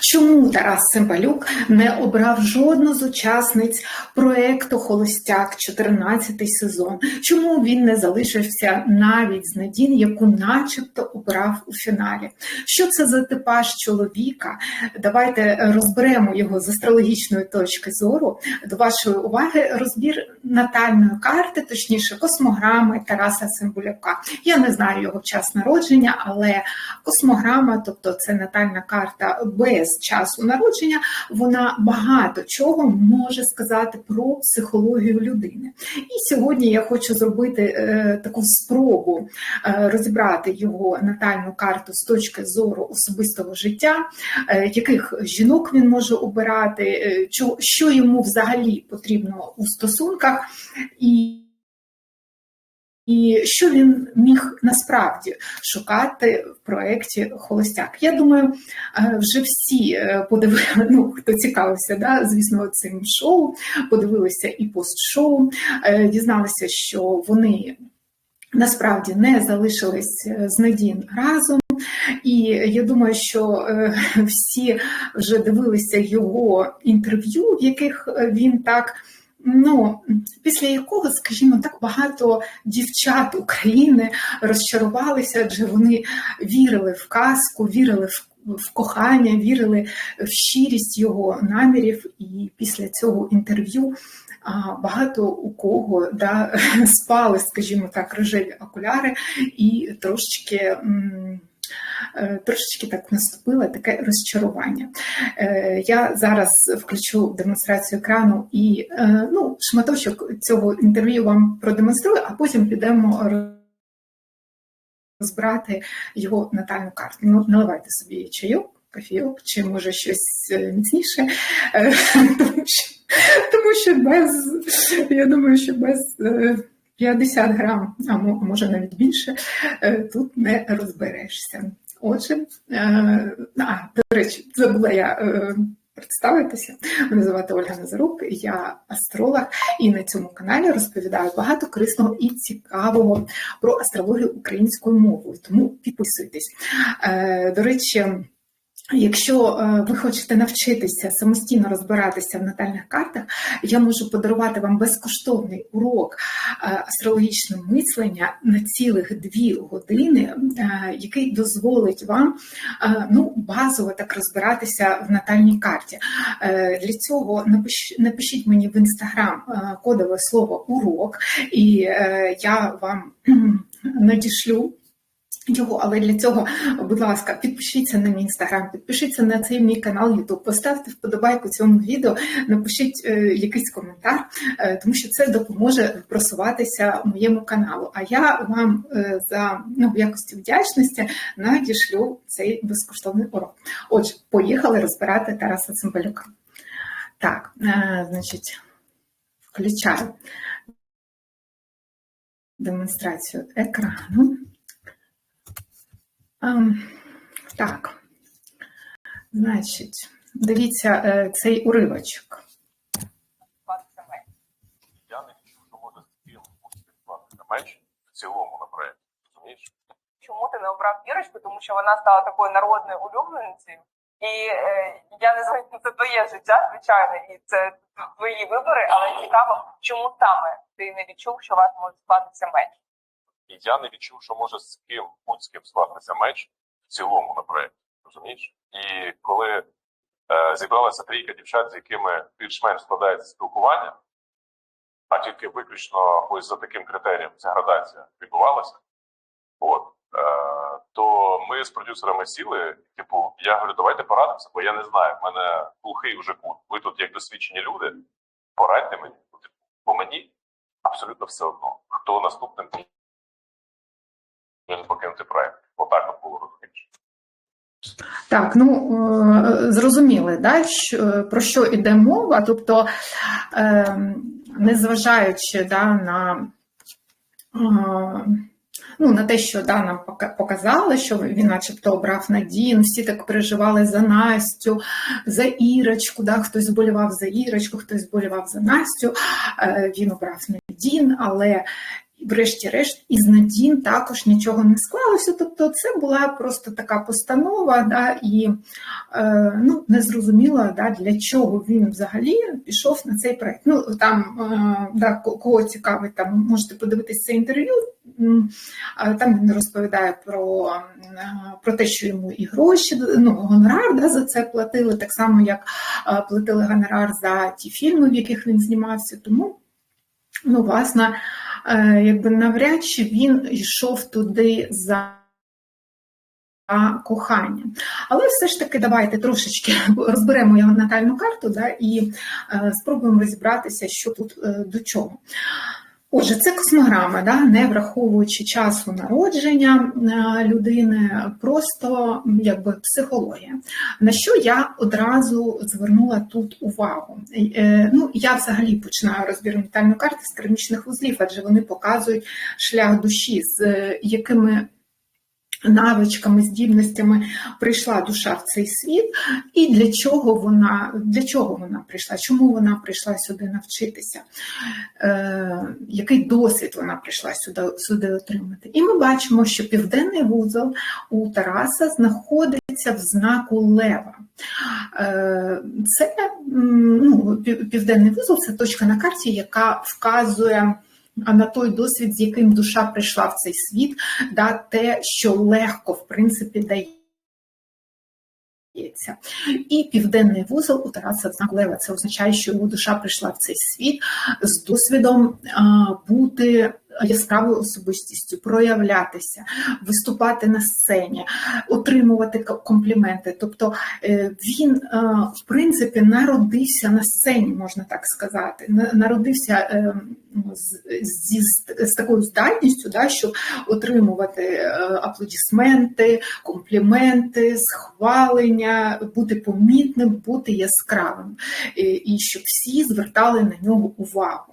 Чому Тарас Цимбалюк не обрав жодну з учасниць проекту Холостяк 14 сезон? Чому він не залишився навіть з Надін, яку начебто обрав у фіналі? Що це за типаж чоловіка? Давайте розберемо його з астрологічної точки зору. До вашої уваги розбір натальної карти, точніше космограми Тараса Цимбалюка. Я не знаю його час народження, але космограма, тобто це натальна карта без часу народження, вона багато чого може сказати про психологію людини. І сьогодні я хочу зробити е, таку спробу е, розібрати його натальну карту з точки зору особистого життя, е, яких жінок він може обирати, що йому взагалі потрібно у стосунках. І і що він міг насправді шукати в проєкті Холостяк? Я думаю, е, вже всі е, подивили, ну хто цікавився, да, звісно, цим шоу, подивилися і постшоу, е, дізналися, що вони насправді не залишились з Надін разом. І я думаю, що всі вже дивилися його інтерв'ю, в яких він так ну, після якого, скажімо так, багато дівчат України розчарувалися, адже вони вірили в казку, вірили в. В кохання, вірили в щирість його намірів, і після цього інтерв'ю багато у кого да, спали, скажімо так, рожеві окуляри і трошечки. Е, трошечки так наступило таке розчарування. Е, я зараз включу демонстрацію екрану і е, ну, шматочок цього інтерв'ю вам продемонструю, а потім підемо розбирати його натальну карту. Ну, Наливайте собі чайок, кофійок, чи може щось міцніше, тому що без, я думаю, що без. 50 грам, а може навіть більше, тут не розберешся. Отже, е, а, до речі, забула я е, представитися. Мене звати Ольга Назарук, я астролог, і на цьому каналі розповідаю багато корисного і цікавого про астрологію українською мовою. Тому підписуйтесь. Е, до речі. Якщо е, ви хочете навчитися самостійно розбиратися в натальних картах, я можу подарувати вам безкоштовний урок е, астрологічного мислення на цілих дві години, е, який дозволить вам ну, базово так розбиратися в натальній карті. Для цього напишіть мені в інстаграм кодове слово урок, і я вам надішлю. Його, але для цього, будь ласка, підпишіться на мій інстаграм, підпишіться на цей мій канал Ютуб, поставте вподобайку цьому відео, напишіть е, якийсь коментар, е, тому що це допоможе просуватися моєму каналу. А я вам е, за ну, в якості вдячності надішлю цей безкоштовний урок. Отже, поїхали розбирати Тараса Цимбалюка. Так, е, значить, включаю демонстрацію екрану. Так, значить, дивіться е, цей уривочок. Я не чую, що може спів менше в цілому на проєкт. Розумієш? Чому ти не обрав Ірочку? Тому що вона стала такою народною улюбленицею. І е, я не знаю, це твоє життя, звичайно, і це твої вибори, але цікаво, чому саме ти не відчув, що вас може склатися менше. І я не відчув, що може з ким будь-з ким скластися меч в цілому на проєкт. Розумієш? І коли е, зібралася трійка дівчат, з якими більш-менш складається спілкування, а тільки виключно ось за таким критерієм ця градація відбувалася, от, е, то ми з продюсерами сіли, типу, я говорю, давайте порадимося, бо я не знаю, в мене глухий вже кут. Ви тут як досвідчені люди, порадьте мені. Бо мені абсолютно все одно, хто наступним він покинути проект. Отак от було розумієш. Так, ну е, зрозуміли, да, що, про що йде мова, тобто, ем, незважаючи да, на е, ну, на те, що да, нам показали, що він начебто обрав Надін, всі так переживали за Настю, за Ірочку, да, хтось зболівав за Ірочку, хтось зболівав за Настю, е, він обрав Надін, але врешті-решт, із Надін також нічого не склалося. Тобто, це була просто така постанова, да, і е, ну, не зрозуміло, да, для чого він взагалі пішов на цей проект. Ну, там, е, да, кого цікавить, там можете подивитися це інтерв'ю. Там він розповідає про про те, що йому і гроші, ну, гонорар да, за це платили, так само, як платили гонорар за ті фільми, в яких він знімався. Тому, ну, власне, якби навряд чи він йшов туди за. Кохання. Але все ж таки, давайте трошечки розберемо його натальну карту да, і е, спробуємо розібратися, що тут е, до чого. Отже, це космограма, да, не враховуючи часу народження е, людини, просто якби психологія. На що я одразу звернула тут увагу? Е, ну, я взагалі починаю розбір ментальної карти з кармічних вузлів, адже вони показують шлях душі, з е, якими навичками, здібностями прийшла душа в цей світ, і для чого вона для чого вона прийшла? Чому вона прийшла сюди навчитися? Е, Який досвід вона прийшла сюди сюди отримати? І ми бачимо, що південний вузол у Тараса знаходиться в знаку Лева. Е, Це ну, південний вузол це точка на карті, яка вказує а на той досвід, з яким душа прийшла в цей світ, да, те, що легко, в принципі, дає. І південний вузол у Тараса Знаклева. Це означає, що його душа прийшла в цей світ з досвідом бути яскравою особистістю, проявлятися, виступати на сцені, отримувати компліменти. Тобто е, він, в принципі, народився на сцені, можна так сказати. Народився е, з, такою здатністю, да, щоб отримувати аплодисменти, компліменти, схвалення, бути помітним, бути яскравим, і щоб всі звертали на нього увагу.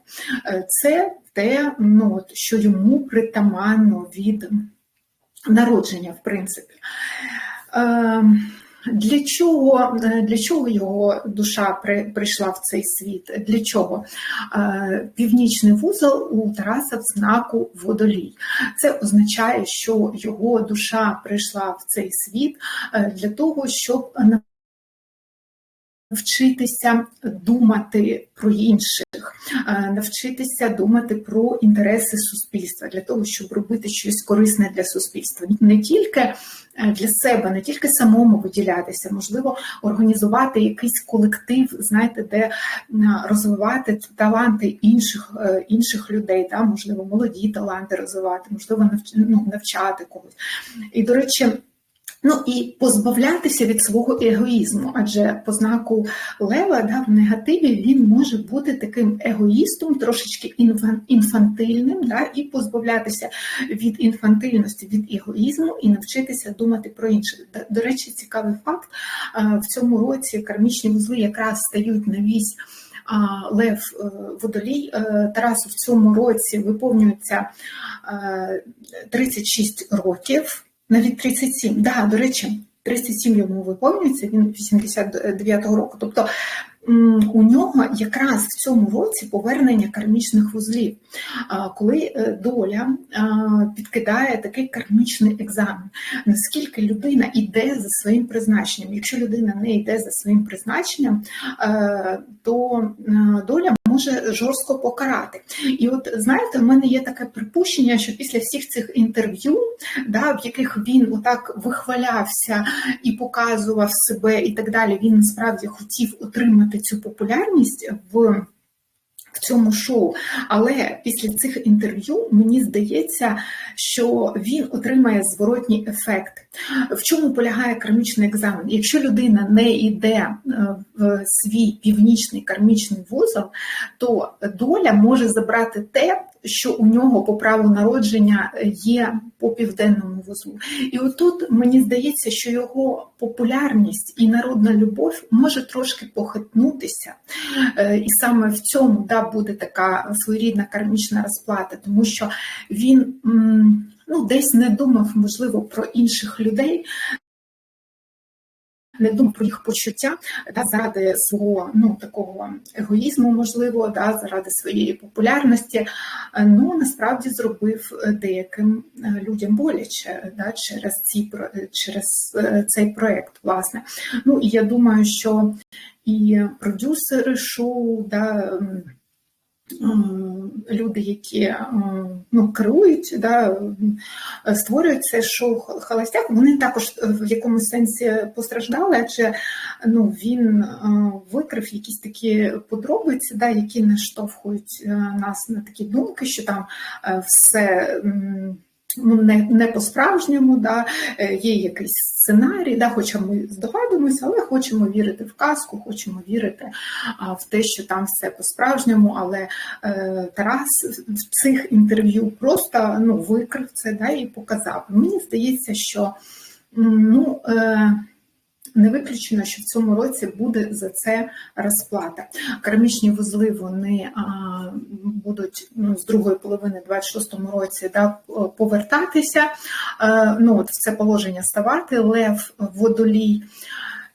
Це те, ну, от, що йому притаманно від народження, в принципі. Е, для чого для чого його душа прийшла в цей світ? Для чого? Е, північний вузол у Тараса в знаку водолій. Це означає, що його душа прийшла в цей світ е, для того, щоб навчитися думати про інших, е, навчитися думати про інтереси суспільства для того, щоб робити щось корисне для суспільства, не тільки е, для себе, не тільки самому виділятися, можливо, організувати якийсь колектив, знаєте, де е, розвивати таланти інших інших людей, да, можливо, молоді таланти розвивати, можливо, ну, навчати когось. І, до речі. Ну і позбавлятися від свого егоїзму, адже по знаку Лева да, в негативі він може бути таким егоїстом, трошечки інфантильним, да, і позбавлятися від інфантильності, від егоїзму і навчитися думати про інших. До речі, цікавий факт в цьому році кармічні вузли якраз стають на вісь. Лев е, Водолій е, Тарасу в цьому році виповнюється 36 е, років навіть 37. Да, до речі, 37 йому виповнюється, він 89-го року. Тобто у нього якраз в цьому році повернення кармічних вузлів, коли е, доля підкидає такий кармічний екзамен. Наскільки людина йде за своїм призначенням? Якщо людина не йде за своїм призначенням, е, то е, доля може жорстко покарати. І от знаєте, в мене є таке припущення, що після всіх цих інтерв'ю, да, в яких він отак вихвалявся і показував себе, і так далі, він насправді хотів отримати цю популярність в. В цьому шоу, але після цих інтерв'ю мені здається, що він отримає зворотній ефект. В чому полягає кармічний екзамен? Якщо людина не йде е, свій північний кармічний вузол, то доля може забрати те, що у нього по праву народження є по південному вузлу. І отут мені здається, що його популярність і народна любов може трошки похитнутися. Е, і саме в цьому да, буде така своєрідна кармічна розплата, тому що він ну, десь не думав, можливо, про інших людей. Не думав про їх почуття да, заради свого ну такого егоїзму, можливо, да, заради своєї популярності. Е, Ну насправді зробив е, деяким е, людям боляче да, через ці через цей проект. Власне, ну і я думаю, що і продюсери шоу, да. Люди, які ну, керують, да, створюють це шоу Холостяк, вони також е, в якомусь сенсі постраждали, адже ну, він е, викрив якісь такі подробиці, да, які наштовхують е, нас на такі думки, що там все. Ну, не, не по-справжньому, да, е, є якийсь сценарій, да, хоча ми здогадуємося, але хочемо вірити в казку, хочемо вірити а, в те, що там все по-справжньому. Але е, Тарас в цих інтерв'ю просто ну, викрив це да, і показав. Мені здається, що ну, е, не виключено, що в цьому році буде за це розплата. Керамічні вузли вони а, будуть ну, з другої половини 26-му році да, повертатися, е, ну, от в це положення ставати, лев, водолій.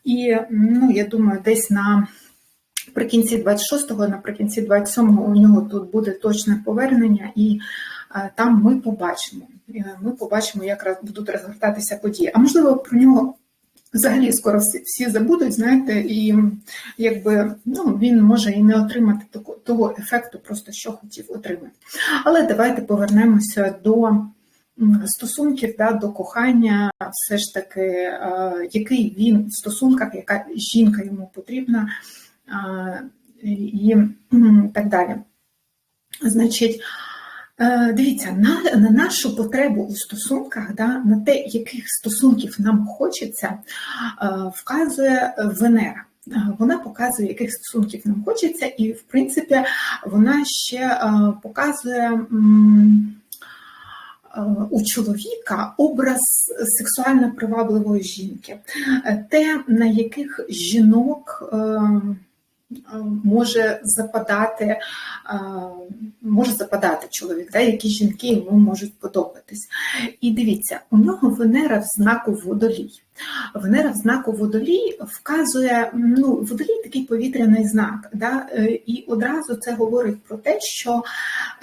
І ну, я думаю, десь на наприкінці 26-го, наприкінці 27-го у нього тут буде точне повернення, і е, там ми побачимо. Е, Ми побачимо, як будуть розгортатися події. А можливо, про нього взагалі скоро всі, забудуть, знаєте, і якби ну, він може і не отримати того ефекту, просто що хотів отримати. Але давайте повернемося до стосунків, да, до кохання, все ж таки, який він в стосунках, яка жінка йому потрібна і так далі. Значить, дивіться, на, на нашу потребу у стосунках, да, на те, яких стосунків нам хочеться, е, вказує Венера. Е, Вона показує, яких стосунків нам хочеться, і, в принципі, вона ще е, показує е, у чоловіка образ сексуально привабливої жінки, Е, те, на яких жінок е, е, може западати, е, може западати чоловік, да, які жінки йому можуть подобатись. І дивіться, у нього Венера в знаку водолій. Венера в знаку водолій вказує, ну, водолій такий повітряний знак, да, е, і одразу це говорить про те, що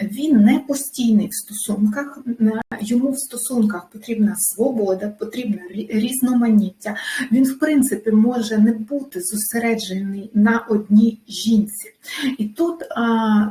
він не постійний в стосунках, е, йому в стосунках потрібна свобода, потрібне різноманіття. Він, в принципі, може не бути зосереджений на одній жінці. І тут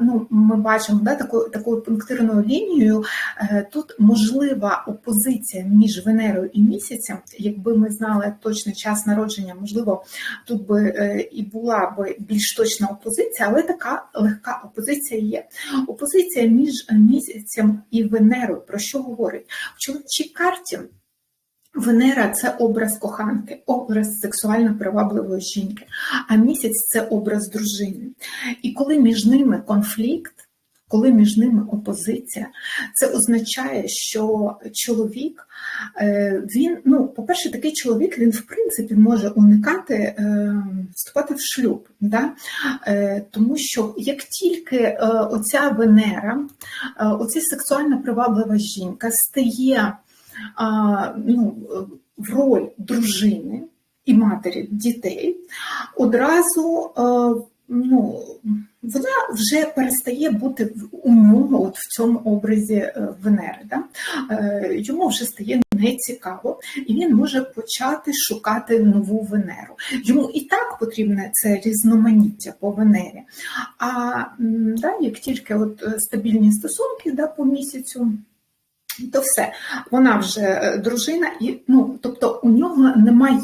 ну, ми бачимо да, таку, такою пунктирною лінією, е, тут можлива опозиція між Венерою і місяцем, якби ми знали точний час народження, можливо, тут би е, і була би більш точна опозиція, але така легка опозиція є. Опозиція між місяцем і Венерою. Про що говорить? В чоловічій карті Венера це образ коханки, образ сексуально привабливої жінки, а місяць це образ дружини. І коли між ними конфлікт, коли між ними опозиція, це означає, що чоловік, е, він, ну, по-перше, такий чоловік, він в принципі може уникати е, вступати в шлюб. Да? Е, Тому що як тільки оця Венера, оця сексуально приваблива жінка стає ну, в роль дружини і матері дітей, одразу ну, вона вже перестає бути у нього от в цьому образі е, Венери. Да? Е, Йому вже стає нецікаво, і він може почати шукати нову Венеру. Йому і так потрібне це різноманіття по Венері. А да, як тільки от е, стабільні стосунки да, по місяцю. То все, вона вже дружина, і ну тобто у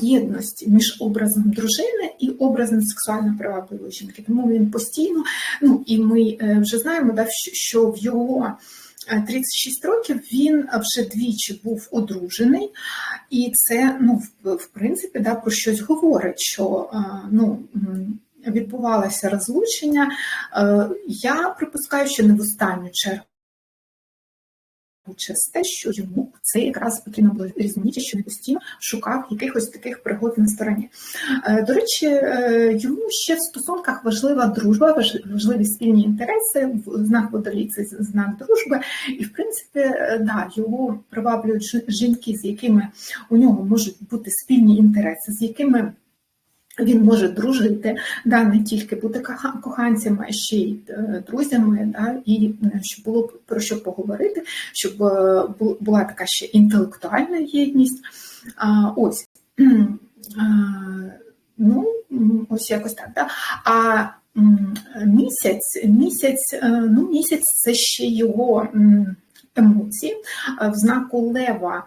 єдності між образом дружини і образом сексуально привабливої жінки. Тому він постійно, ну і ми е, вже знаємо, да, що- в його е, 36 років він вже двічі був одружений, і це ну в, принципі да, про щось говорить, що е, ну. Відбувалося розлучення. Е, Я припускаю, що не в останню чергу через те, що йому це якраз потрібно було різноманіття, що він постійно шукав якихось таких пригод на стороні. Е, До речі, е, йому ще в стосунках важлива дружба, важ- важливі спільні інтереси. Знак водолій це знак дружби, і в принципі, е, да, його приваблюють жі- жінки, з якими у нього можуть бути спільні інтереси, з якими Він може дружити, да, не тільки бути коханцями, а ще й е, друзями, да, і е, щоб було про що поговорити, щоб е, була така ще інтелектуальна єдність. А, ось. Ну, ось якось так. Да? А місяць, місяць, ну, місяць це ще його емоції в знаку лева.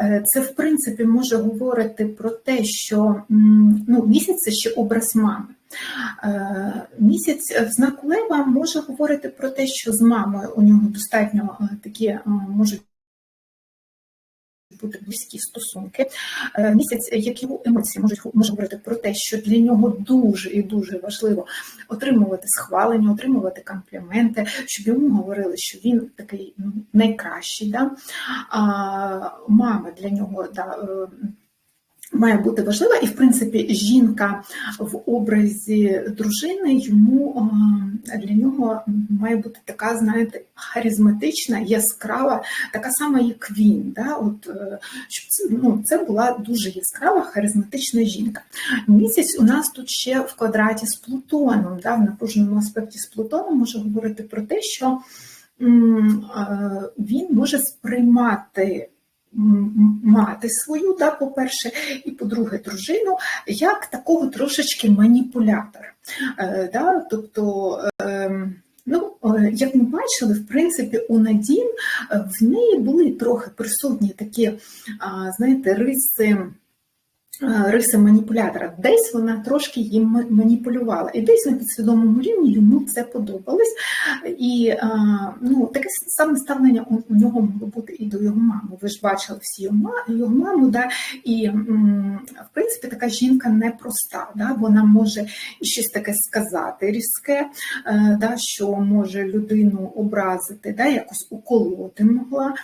Е, Це, в принципі, може говорити про те, що ну, місяць це ще образ мами. Е, Місяць в знаку лева може говорити про те, що з мамою у нього достатньо е, такі можуть бути близькі стосунки. Е, Місяць, як його емоції можуть може говорити про те, що для нього дуже і дуже важливо отримувати схвалення, отримувати компліменти, щоб йому говорили, що він такий найкращий. Да? А, мама для нього да, е, має бути важлива, і в принципі жінка в образі дружини йому е, для нього має бути така, знаєте, харизматична, яскрава, така сама, як він. Да? От, е, щоб ну, це була дуже яскрава, харизматична жінка. Місяць у нас тут ще в квадраті з Плутоном, да? в напруженому аспекті з Плутоном може говорити про те, що е, він може сприймати мати свою, да, по-перше, і по-друге, дружину, як такого трошечки маніпулятора. Е, да, тобто, е, ну, е, як ми бачили, в принципі, у Надін е, в неї були трохи присутні такі, знаєте, риси. Е, Риси маніпулятора, десь вона трошки їм маніпулювала, і десь на підсвідомому рівні йому це подобалось. І ну, таке саме ставлення у, нього могло бути і до його мами. Ви ж бачили всі його, маму, да? і в принципі така жінка непроста. Да? Вона може щось таке сказати різке, е, да? що може людину образити, да? якось уколоти могла.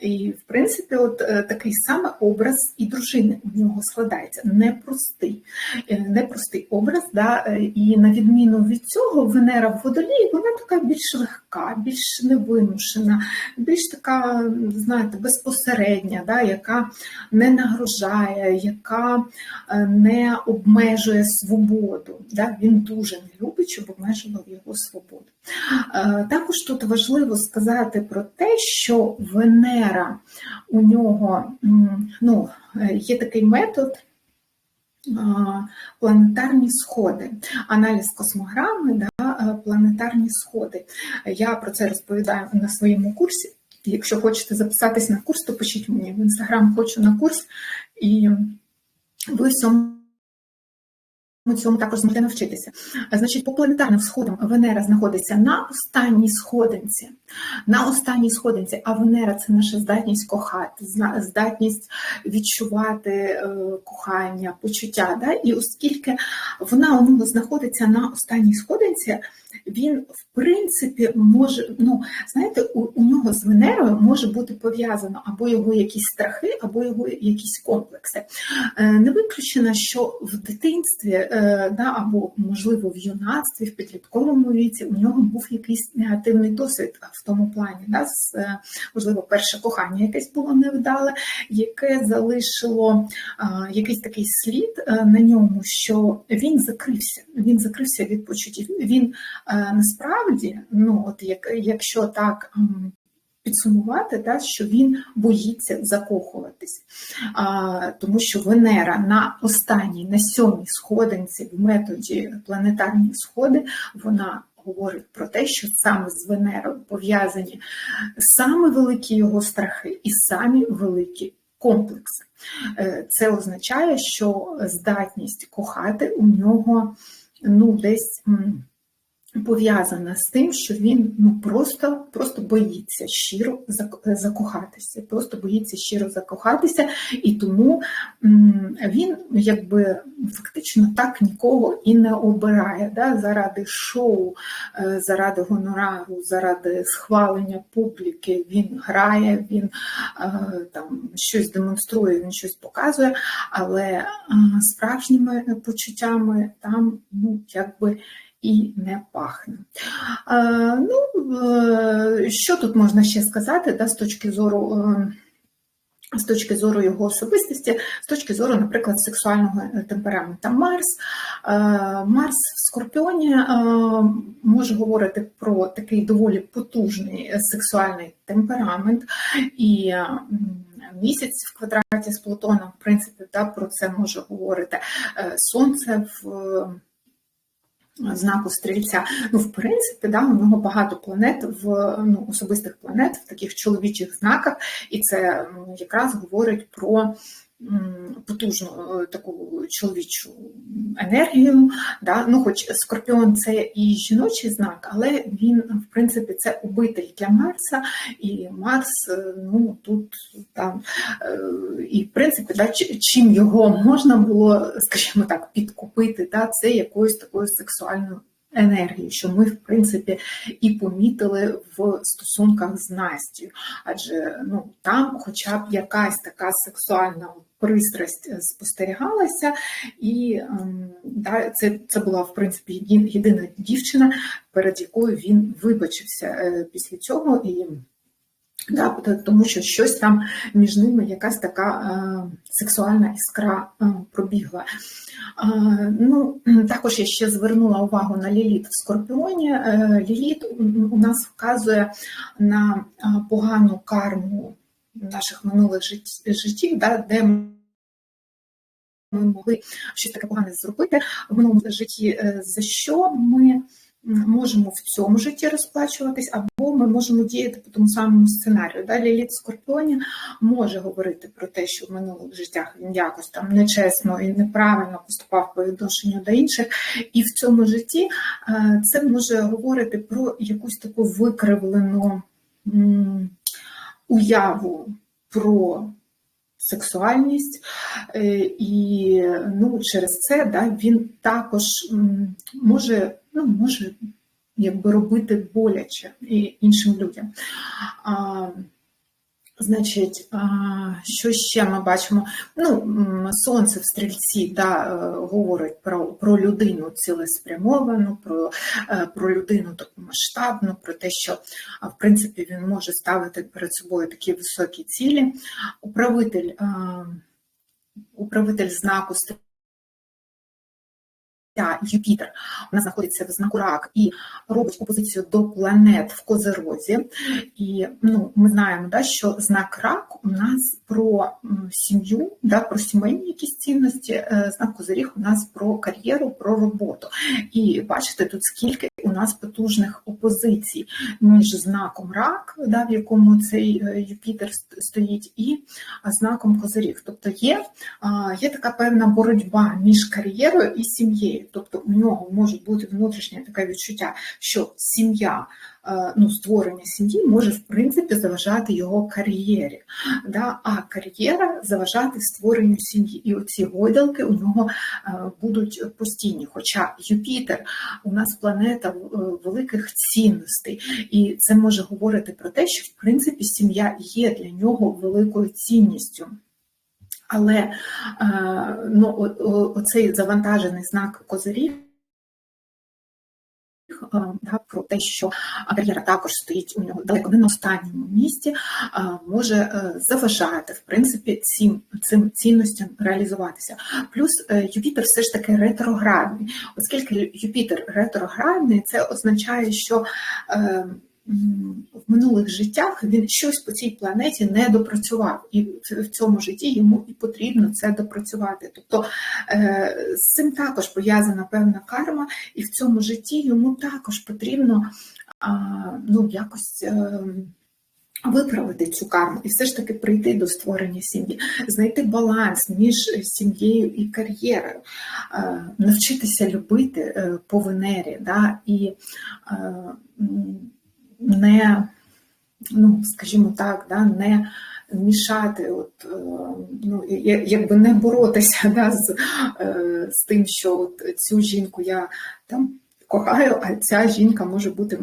І в принципі, от е, такий саме образ і дружини у нього складається. Непростий, Е, непростий образ. Да? е, І на відміну від цього, Венера в водолії, вона така більш легка, більш невимушена, більш така, знаєте, безпосередня, да? яка не нагрожає, яка е, не обмежує свободу. Да? Він дуже не любить, щоб обмежував його свободу. Також тут важливо сказати про те, що Венера у нього ну, є такий метод. А, Планетарні сходи, аналіз космограми, да, е, планетарні сходи. Я про це розповідаю на своєму курсі. Якщо хочете записатись на курс, то пишіть мені в інстаграм хочу на курс, і ви всьому цьому також зможете навчитися. Значить, по планетарним сходам Венера знаходиться на останній сходинці. На останній сходинці, а Венера це наша здатність кохати, здатність відчувати е, кохання, почуття. Да? І оскільки вона у нього знаходиться на останній сходинці, він в принципі може, ну знаєте, у, у нього з Венерою може бути пов'язано або його якісь страхи, або його якісь комплекси. Е, Не виключено, що в дитинстві, е, да, або можливо в юнацтві, в підлітковому віці у нього був якийсь негативний досвід в тому плані. Да, з, е, можливо, перше кохання якесь було невдале, яке залишило е, якийсь такий слід е, на ньому, що він закрився. Він закрився від почуттів. Він е, насправді, ну от як, якщо так. Підсумувати, да, що він боїться закохуватись, а, тому що Венера на останній, на сьомій сходинці в методі планетарні сходи, вона говорить про те, що саме з Венерою пов'язані саме великі його страхи і самі великі комплекси. Е, Це означає, що здатність кохати у нього ну, десь. Пов'язана з тим, що він ну просто просто боїться щиро закохатися, просто боїться щиро закохатися, і тому він якби фактично так нікого і не обирає да, заради шоу, е, заради гонорару, заради схвалення публіки. Він грає, він е, там щось демонструє, він щось показує, але е, справжніми почуттями там ну якби і не пахне. Е, ну, е, що тут можна ще сказати да, з точки зору е, з точки зору його особистості, з точки зору, наприклад, сексуального темпераменту. Марс, Марс в Скорпіоні може говорити про такий доволі потужний сексуальний темперамент, і місяць в квадраті з Плутоном, в принципі, да, про це може говорити Сонце в знаку стрільця. Ну, в принципі, да, у нього багато планет в ну, особистих планет в таких чоловічих знаках, і це якраз говорить про потужну е, таку чоловічу енергію. Да? Ну, хоч Скорпіон це і жіночий знак, але він, в принципі, це убитель для Марса, і Марс, е, ну тут там, е, і в принципі, да, чим його можна було, скажімо так, підкупити, да, це якоюсь такою сексуальною енергією, що ми, в принципі, і помітили в стосунках з Настю. Адже ну, там хоча б якась така сексуальна пристрасть е, спостерігалася, і ем, да, це, це була, в принципі, єдина дівчина, перед якою він вибачився е, після цього. І Да, тому що щось там між ними якась така е, сексуальна іскра пробігла. Ну, також я ще звернула увагу на Ліліт в Скорпіоні. Ліліт у нас вказує на погану карму наших минулих життів, да, де ми могли щось таке погане зробити в минулому житті, е, за що ми можемо в цьому житті розплачуватись, або ми можемо діяти по тому самому сценарію. Далі в Скорпіоні може говорити про те, що в минулих життях він якось там нечесно і неправильно поступав по відношенню до інших, і в цьому житті е, це може говорити про якусь таку викривлену уяву про сексуальність, е, і ну, через це да, він також може, ну, може якби робити боляче іншим людям. Значить, що ще ми бачимо? Ну, сонце в стрільці да, е, говорить про, про людину цілеспрямовану, про, е, про людину таку масштабну, про те, що в принципі він може ставити перед собою такі високі цілі. Управитель, управитель знаку стрільця Юпітер нас знаходиться в знаку рак і робить опозицію до планет в Козерозі. І ну, ми знаємо, да, що знак рак у нас про сім'ю, да, про сімейні якісь цінності, е, знак Козиріг у нас про кар'єру, про роботу. І бачите, тут скільки у нас потужних опозицій між знаком рак, да, в якому цей е, Юпітер стоїть, і знаком Козиріг. Тобто є, є така певна боротьба між кар'єрою і сім'єю. Тобто у нього може бути внутрішнє таке відчуття, що сім'я, е, ну, створення сім'ї може в принципі заважати його кар'єрі, да? а кар'єра заважати створенню сім'ї. І оці гойдалки у нього е, будуть постійні. Хоча Юпітер у нас планета е, великих цінностей, і це може говорити про те, що в принципі сім'я є для нього великою цінністю. Але е, ну, оцей завантажений знак козирів. е, да, Про те, що кар'єра також стоїть у нього далеко не на останньому місці, е, може заважати в принципі цим, цим цінностям реалізуватися. Плюс Юпітер все ж таки ретроградний. Оскільки Юпітер ретроградний, це означає, що в минулих життях він щось по цій планеті не допрацював, і в- цьому житті йому і потрібно це допрацювати. Тобто е, з цим також пов'язана певна карма, і в цьому житті йому також потрібно ну, якось. е, Виправити цю карму і все ж таки прийти до створення сім'ї, знайти баланс між сім'єю і кар'єрою, е, навчитися любити по Венері, да, і не, ну, скажімо так, да, не мішати, от, е, ну, якби не боротися да, з, е, з тим, що от цю жінку я там кохаю, а ця жінка може бути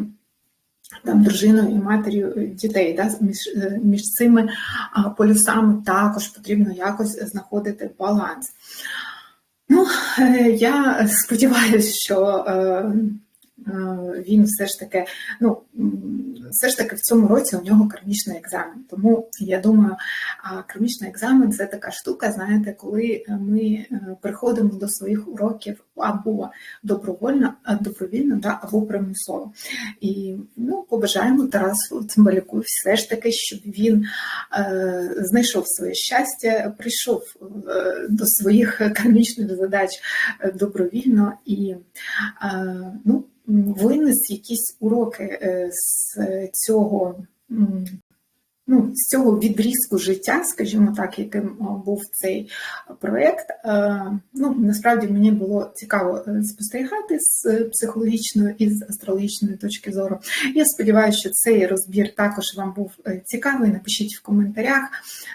там дружиною і матір'ю дітей. Да? Між, е, між цими полюсами також потрібно якось знаходити баланс. Ну, я сподіваюся, що він все ж таки, ну все ж таки в цьому році у нього кармічний екзамен. Тому я думаю, а кармічний екзамен це така штука, знаєте, коли ми е, приходимо до своїх уроків або добровольно, добровільно, да, або примусово. І ну, побажаємо Тарасу Цимбалюку все ж таки, щоб він е, знайшов своє щастя, прийшов е, до своїх кармічних задач е, добровільно і е, ну, винес якісь уроки е, з цього. Ну, з цього відрізку життя, скажімо так, яким був цей проєкт, е, ну насправді мені було цікаво е, спостерігати з е, психологічної і з астрологічної точки зору. Я сподіваюся, що цей розбір також вам був е, цікавий. Напишіть в коментарях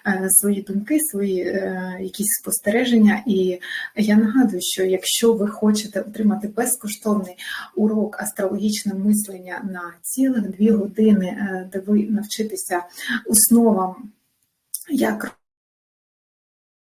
е, свої думки, свої е, якісь спостереження. І я нагадую, що якщо ви хочете отримати безкоштовний урок астрологічне мислення на цілих дві години, е, де ви навчитеся основам, як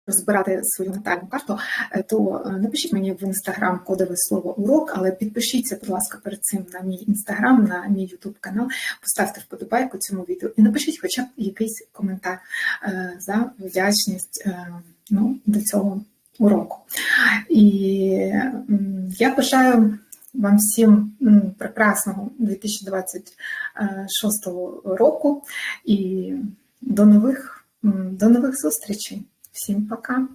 розбирати свою натальну карту, е, то е, напишіть мені в інстаграм кодове слово урок, але підпишіться, будь ласка, перед цим на мій інстаграм, на мій ютуб канал, поставте вподобайку цьому відео і напишіть хоча б якийсь коментар е, за вдячність ну, до цього уроку. І я бажаю вам всім прекрасного 2026 року і до нових, до нових зустрічей. Всім пока!